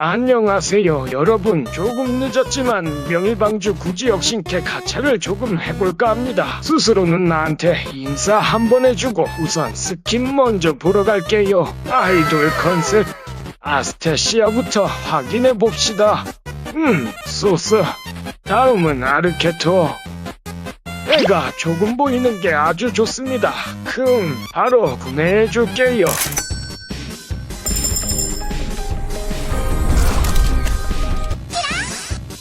안녕하세요 여러분. 조금 늦었지만 명일방주 굳이 역신캐 가차를 조금 해볼까 합니다. 스스로는 나한테 인사 한번 해주고 우선 스킨 먼저 보러 갈게요. 아이돌 컨셉 아스테시아부터 확인해 봅시다. 음 소스. 다음은 아르케토. 애가 조금 보이는 게 아주 좋습니다. 큼 바로 구매해 줄게요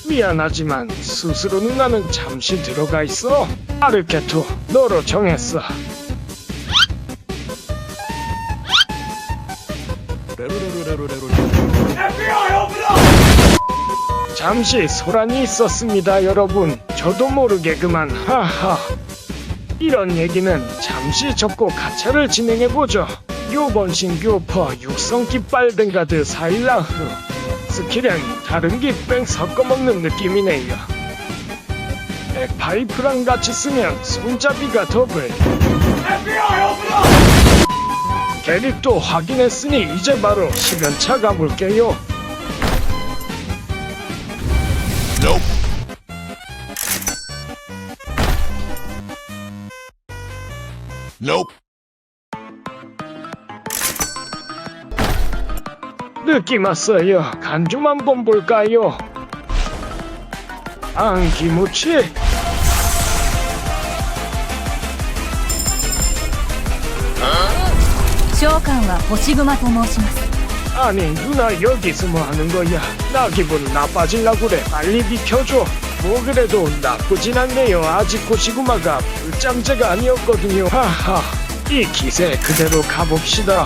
미안하지만 스스로 누나는 잠시 들어가 있어. 아르케토, 너로 정했어. 잠시 소란이 있었습니다, 여러분. 저도 모르게 그만, 하하. 이런 얘기는 잠시 접고 가차를 진행해보죠. 요번 신규 오퍼 육성기 빨뱅가드 사일라흐. 스킬은 다른 기뺑 섞어먹는 느낌이네요. 파이프랑 같이 쓰면 손잡이가 더블. 캐릭도 확인했으니 이제 바로 시간차 가볼게요. Nope. 느낌 왔어요. 간 좀 한번 볼까요? 안기무치 쇼칸과 보시그마 또 모시마스. 아니 누나 여기서 뭐 하는 거야? 나 기분 나빠질라 그래. 빨리 비켜줘. 뭐 그래도 나쁘진 않네요. 아직 고시구마가 불장제가 아니었거든요. 하하. 이 기세 그대로 가봅시다.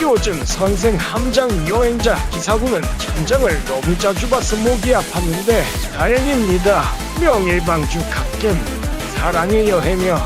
요즘 선생 함장 여행자 기사구는 천장을 너무 자주 봐서 목이 아팠는데 다행입니다. 명일방주 갓겜 사랑해요 해며